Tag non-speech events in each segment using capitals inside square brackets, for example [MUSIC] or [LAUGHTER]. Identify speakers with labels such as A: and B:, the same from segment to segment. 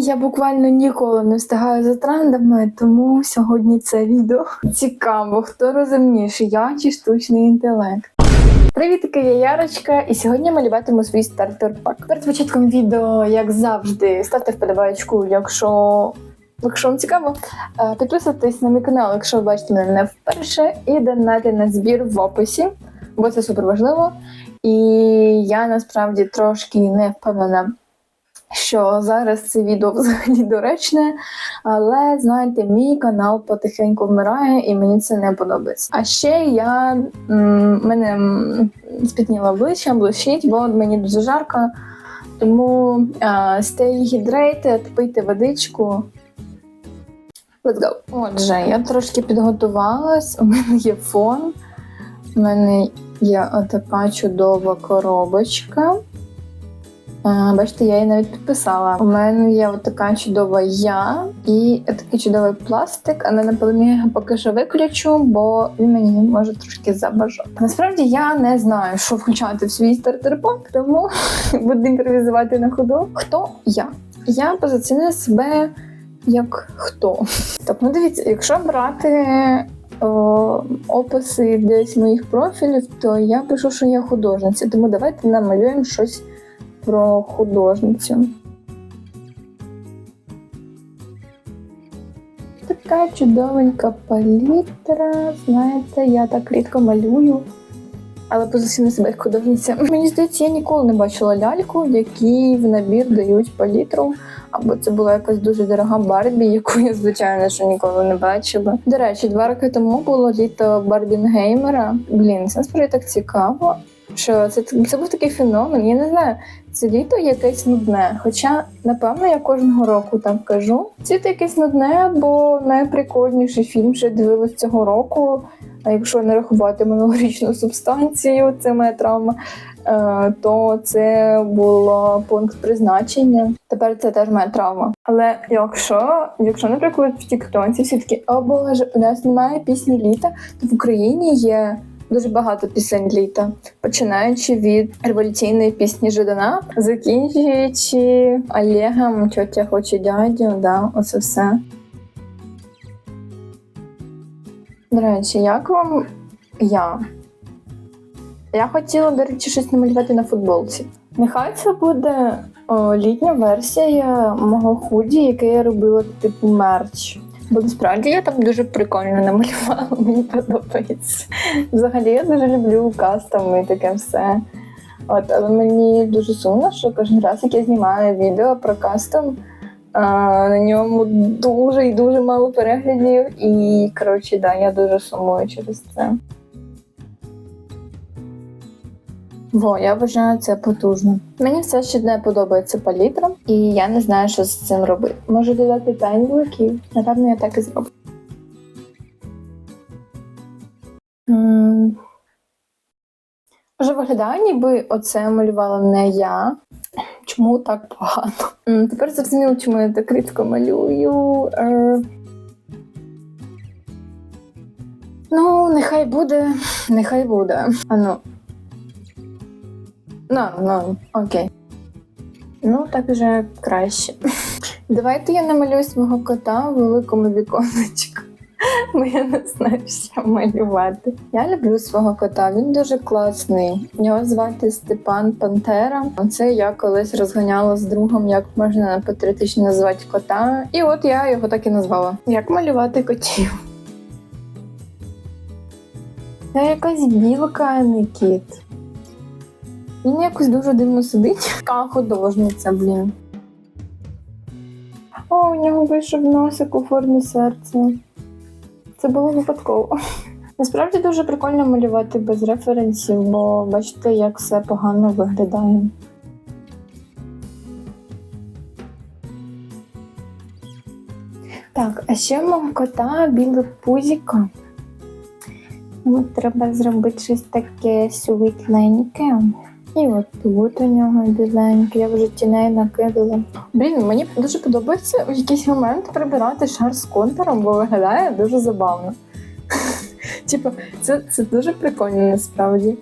A: Я буквально ніколи не встигаю за трендами, тому сьогодні це відео. Цікаво, хто розумніший, я чи штучний інтелект. Привітки, я Ярочка, і сьогодні ми малюватиму свій стартер пак. Перед початком відео, як завжди, ставте вподобайку, якщо. Якщо вам цікаво, Е, підписуйтесь на мій канал, якщо ви бачите мене не вперше, і донати на збір в описі, бо це супер важливо. І я насправді трошки не впевнена, що зараз це відео [LAUGHS] взагалі доречне, але знаєте, мій канал потихеньку вмирає, і мені це не подобається. А ще я мене м, спітніло обличчя, блищить, бо мені дуже жарко. Тому stay hydrated, пийте водичку. Let's go. Отже, я трошки підготувалась. У мене є фон. У мене є отака чудова коробочка. Бачите, я її навіть підписала. У мене є така чудова я і такий чудовий пластик, але напевно я поки що виключу, бо він мені може трошки забажати. Насправді я не знаю, що включати в свій стартер-пак, тому [LAUGHS] буду імпровізувати на ходу. Хто я? Я позиціоную себе як хто. Так, ну дивіться, якщо брати описи десь моїх профілів, то я пишу, що я художниця. Тому давайте намалюємо щось про художницю. Така чудовенька палітра. Знаєте, я так рідко малюю. Але позиційно себе як художниця. Мені здається, я ніколи не бачила ляльку, якій в набір дають палітру. Або це була якась дуже дорога Барбі, яку я, звичайно, що ніколи не бачила. До речі, два роки тому було літо Барбінгеймера. Блін, це насправді так цікаво. Що це, це був такий феномен, я не знаю, це літо якесь нудне. Хоча, напевно, я кожного року так кажу. Це якесь нудне, бо найприкольніший фільм ще дивилась цього року. А якщо не рахувати минулорічну субстанцію, це моя травма, е, то це було пункт призначення. Тепер це теж моя травма. Але якщо, якщо, наприклад, в Тіктоці всі такі, о Боже, у нас немає пісні літа, то в Україні є. Дуже багато пісень літа, починаючи від революційної пісні Жидана, закінчуючи Олегом, тьотя хоче дядю, да, оце все. До речі, як вам я? Я хотіла, до речі, щось намалювати на футболці. Нехай це буде о, літня версія мого худі, яке я робила типу мерч. Бо насправді я там дуже прикольно намалювала, [LAUGHS] мені подобається. Взагалі я дуже люблю кастом і таке все. От, але мені дуже сумно, що кожен раз, як я знімаю відео про кастом, а, на ньому дуже і дуже мало переглядів. І коротше, да, я дуже сумую через це. Во, я вважаю це потужно. Мені все ще не подобається палітра, і я не знаю, що з цим робити. Можу додати пензликів. Напевно, я так і зроблю. Вже виглядає, ніби оце малювала не я. Чому так погано? Тепер зрозуміло, чому я так рідко малюю. Е. Ну, нехай буде, нехай буде. Ану. Ну, ну, окей. Ну, так вже краще. [LAUGHS] Давайте я намалюю свого кота в великому віконечку. [LAUGHS] Бо я не знаю, що малювати. Я люблю свого кота, він дуже класний. Його звати Степан Пантера. Це я колись розганяла з другом, як можна патріотично назвати кота. І от я його так і назвала. Як малювати котів? Це якась білка, а не кіт. Він якось дуже дивно сидить. Така художниця, блін. О, у нього вийшов носик у формі серця. Це було випадково. Насправді дуже прикольно малювати без референсів, бо бачите, як все погано виглядає. Так, а ще мого кота біле пузіко. Треба зробити щось таке світленьке. І от тут у нього біленьке, я вже тіней накидала. Блін, мені дуже подобається в якийсь момент прибирати шар з контуром, бо виглядає дуже забавно. [LAUGHS] Типу, це, це дуже прикольно насправді.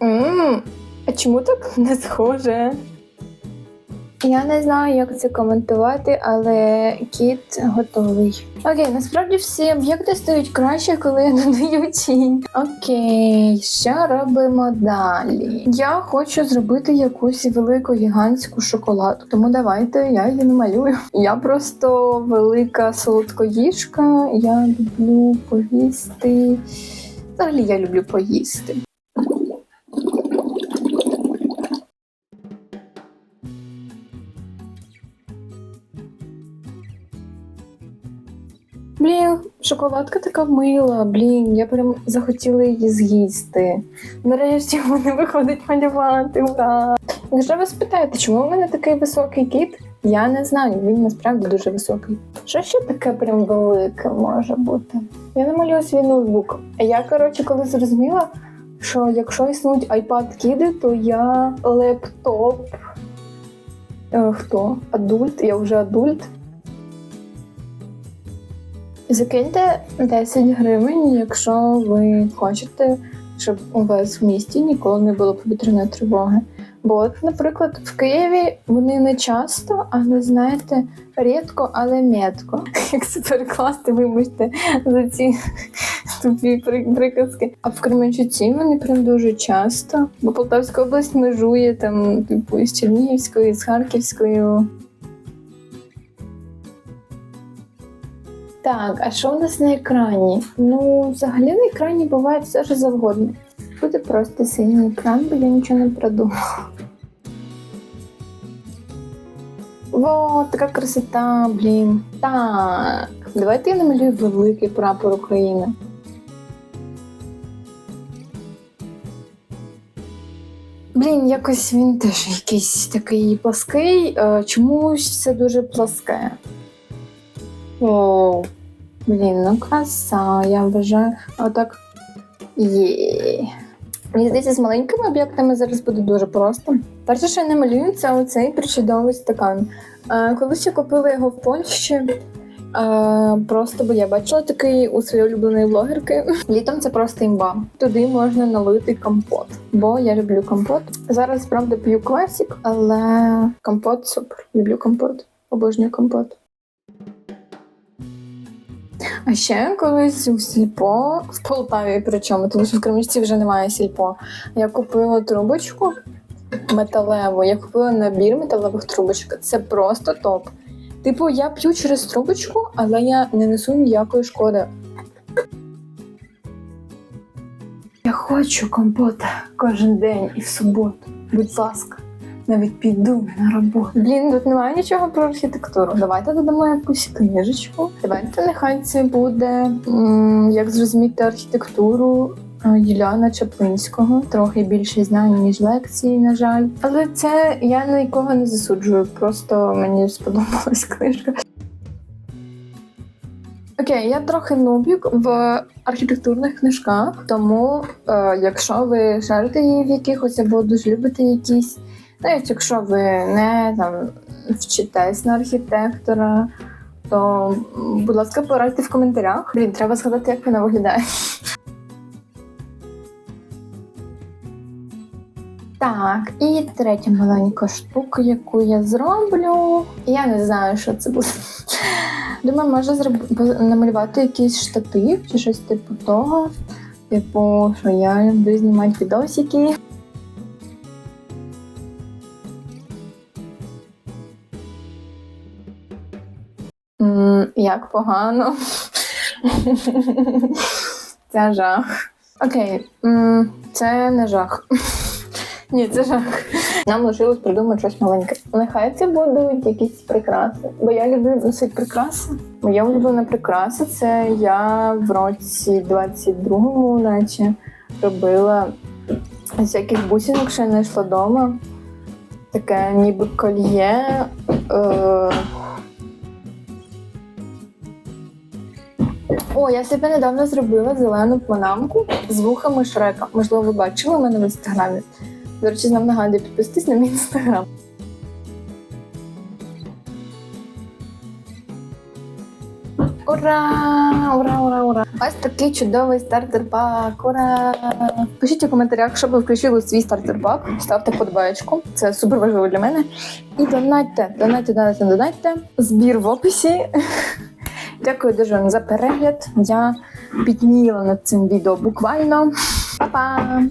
A: Ммм, а чому так не схоже? Я не знаю, як це коментувати, але кіт готовий. Окей, насправді всі об'єкти стають краще, коли я [LAUGHS] додаю тінь. Окей, що робимо далі? Я хочу зробити якусь велику гігантську шоколадку, тому давайте я її намалюю. Я просто велика солодкоїжка. Я люблю поїсти. Взагалі я люблю поїсти. Блін, шоколадка така мила. Блін, я прям захотіла її з'їсти. Нарешті в мене виходить малювати. Ура! Якщо ви спитаєте, чому в мене такий високий кіт? Я не знаю, він насправді дуже високий. Що ще таке прям велике може бути? Я намалюю свій ноутбук. А я, коротше, коли зрозуміла, що якщо існують iPad кіди, то я лептоп. Е, хто? Адульт? Я вже адульт. Закиньте 10 гривень, якщо ви хочете, щоб у вас в місті ніколи не було повітряної тривоги. Бо, от, наприклад, в Києві вони не часто, але знаєте, рідко, але метко. [LAUGHS] Як це перекласти, вибачте, за ці тупі приказки. А в Кременчуці вони прям дуже часто, бо Полтавська область межує там, типу, із Чернігівською, з Харківською. Так, а що у нас на екрані? Ну, взагалі на екрані буває все що завгодно. Буде просто синій екран, бо я нічого не придумала. Во, така красота, блін. Так, давайте я намалюю великий прапор України. Блін, якось він теж якийсь такий плаский. Е, Чомусь це дуже пласке. О, блін, ну краса, я вважаю. Отак. Є. Мені здається, з маленькими об'єктами зараз буде дуже просто. Перше, що я намалюю, це оцей причудовий стакан. Е, колись я купила його в Польщі. Е, просто бо я бачила такий у своєї улюбленої блогерки. Літом це просто імба. Туди можна налити компот, бо я люблю компот. Зараз, правда, п'ю класік, але компот супер. Люблю компот. Обожнюю компот. А ще колись у сільпо в Полтаві, причому, тому що в Кремічці вже немає сільпо. Я купила трубочку металеву. Я купила набір металевих трубочок. Це просто топ. Типу, я п'ю через трубочку, але я не несу ніякої шкоди. Я хочу компота кожен день і в суботу. Будь ласка, навіть піду на роботу. Блін, тут немає нічого про архітектуру. Давайте додамо якусь книжечку. Давайте нехай це буде як зрозуміти архітектуру. е, Юліана Чаплинського трохи більше знань, ніж лекції, на жаль. Але це я нікого не засуджую, просто мені сподобалась книжка. Окей, я трохи нубік в архітектурних книжках, тому е, якщо ви шарите її в якихось або дуже любите якісь, навіть якщо ви не там вчитесь на архітектора, то будь ласка, порадьте в коментарях. Блін, треба згадати, як вона виглядає. Так, і третя маленька штука, яку я зроблю. Я не знаю, що це буде. Думаю, може зроб... намалювати якийсь штатив чи щось типу того. Типу, що я люблю знімати відосики. Як погано. Це жах. Окей, це не жах. Ні, це жах. Нам лишилось придумати щось маленьке. Нехай це будуть якісь прикраси. Бо я люблю носити прикраси. Моя улюблена прикраса це я в році 22-му, наче робила з бусинок ще не йшла вдома. Таке ніби кольє. Е... О, я себе недавно зробила зелену панамку з вухами шрека. Можливо, ви бачили мене в інстаграмі. До речі, нам нагадую підписатись на мій інстаграм. Ура! Ура, ура, ура! Ось такий чудовий стартер-бак! Ура! Пишіть у коментарях, щоб ви включили свій стартер-пак. Ставте подбаєчку, це супер важливо для мене. І донатьте, донатьте, донатьте, донатьте. Збір в описі. Дякую дуже вам за перегляд. Я підміла над цим відео буквально. Па-па!